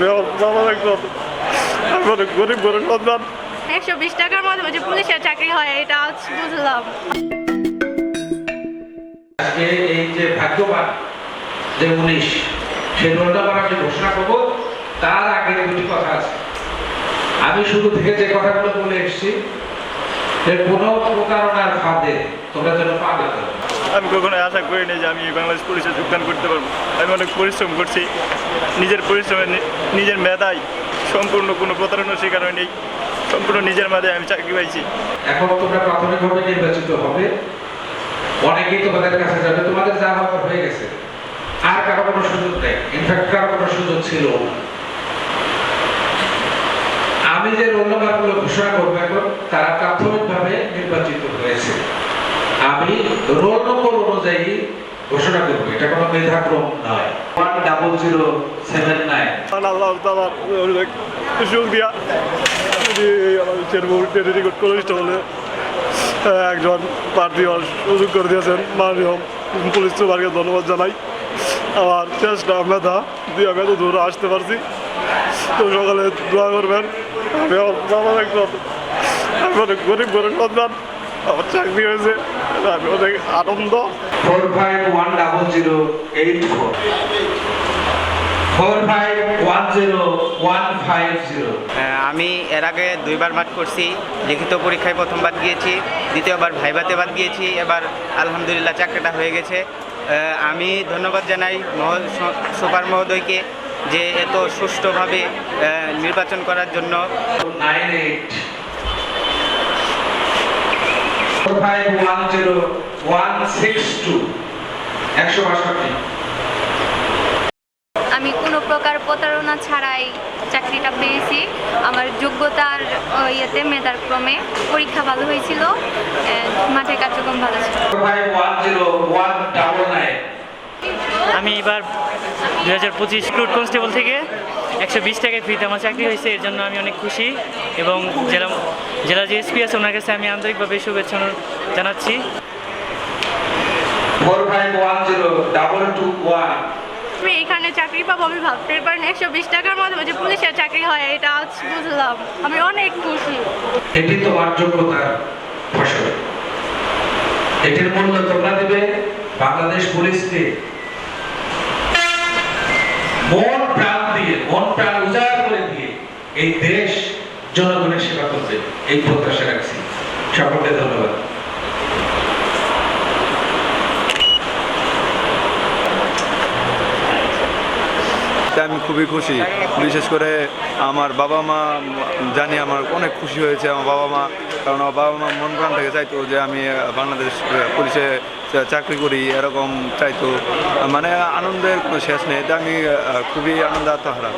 আমি আমার একজন আমি অনেক গরিব ঘরের সন্তান একশো বিশ টাকার মাধ্যমে যে পুলিশের চাকরি হয় এটা আজ বুঝলাম। আজকে এই যে ভাগ্যবান যে উনিশ সেই রোলনাম্বার আমি ঘোষণা করব তার আগে দুটি কথা আছে। আমি শুরু থেকে যে কথাগুলো বলে এসেছি যে কোনো প্রতারণার ফাঁদে তোমরা যেন পা না আমি কখনো আশা করিনি যে আমি বাংলাদেশ পুলিশে যোগদান করতে পারব। আমি অনেক পরিশ্রম করছি। নিজের পরিশ্রমে নিজের মেধায় সম্পূর্ণ কোনো প্রতারণার শিকার হয়নি। সম্পূর্ণ নিজের মেধায় আমি চাকরি পাইছি। এখন তোমরা প্রাথমিকভাবে নির্বাচিত হবে। অনেকেই তোমাদের কাছে যাবে। তোমাদের যা হওয়ার হয়ে গেছে। আর কারও কোনো সুযোগ নেই। ইনফ্যাক্ট কারও কোনো সুযোগ ছিল না। আমি যে রোল নাম্বারগুলো ঘোষণা করব এখন তারা প্রাথমিকভাবে নির্বাচিত হয়েছে আমি রোল নম্বর অনুযায়ী ঘোষণা করব এটা কোনো মেধাক্রম নয় one double zero seven nine সুযোগ একজন প্রার্থী সুযোগ করে দিয়েছেন মাননীয় পুলিশ সুপারকে ধন্যবাদ জানাই আমার চেষ্টা মেধা দিয়ে মেধা দূরে আসতে পারছি তো সকালে দোয়া করবেন আমি আমার একজন আমি অনেক গরিব ঘরের সন্তান আমার চাকরি হয়েছে আমি অনেক আনন্দ four five one double zero eight four four five one zero one five zero আমি এর আগে দুইবার বাদ করছি। লিখিত পরীক্ষায় প্রথমবার গিয়েছি দ্বিতীয়বার ভাইভাতে বাদ গিয়েছি এবার আলহামদুলিল্লাহ চাকরিটা হয়ে গেছে। আমি ধন্যবাদ জানাই মহো- সুপার মহোদয়কে। যে এত সুষ্ঠুভাবে নির্বাচন করার জন্য। আমি কোনো প্রকার প্রতারণা ছাড়াই চাকরিটা পেয়েছি। আমার যোগ্যতার ইয়েতে মেধার ক্রমে পরীক্ষা ভালো হয়েছিল। মাঠে কার্যক্রম ভালো ছিল। আমি এবার দু হাজার পঁচিশ ক্রুড কনস্টেবল থেকে একশো বিশ টাকায় ফ্রিতে আমার চাকরি হয়েছে এর জন্য আমি অনেক খুশি এবং জেলা জেলা যে এসপি আছে ওনার কাছে আমি আন্তরিকভাবে শুভেচ্ছা জানাচ্ছি। আমি এখানে চাকরি পাবো আমি ভাবতে পারিনি একশো বিশ টাকার মাধ্যমে যে পুলিশের চাকরি হয় এটা আজ বুঝলাম। আমি অনেক খুশি। এটি তোমার যোগ্যতার ফসল। এটির মূল্য তোমরা দেবে বাংলাদেশ পুলিশকে। মন প্রাণ দিয়ে, মন প্রাণ উজাড় করে দিয়ে এই দেশ জনগণের সেবা করতে এই প্রত্যাশা রাখছি। সকলকে ধন্যবাদ। তাই আমি খুবই খুশি। বিশেষ করে আমার বাবা মা, জানি আমার অনেক খুশি হয়েছে আমার বাবা মা, কারণ আমার বাবা মা মন প্রাণ থেকে চাইতো যে আমি বাংলাদেশ পুলিশে চাকরি করি, এরকম চাইতো। মানে আনন্দের কোনো শেষ নেই। এটা আমি খুবই আনন্দ আত্মহারা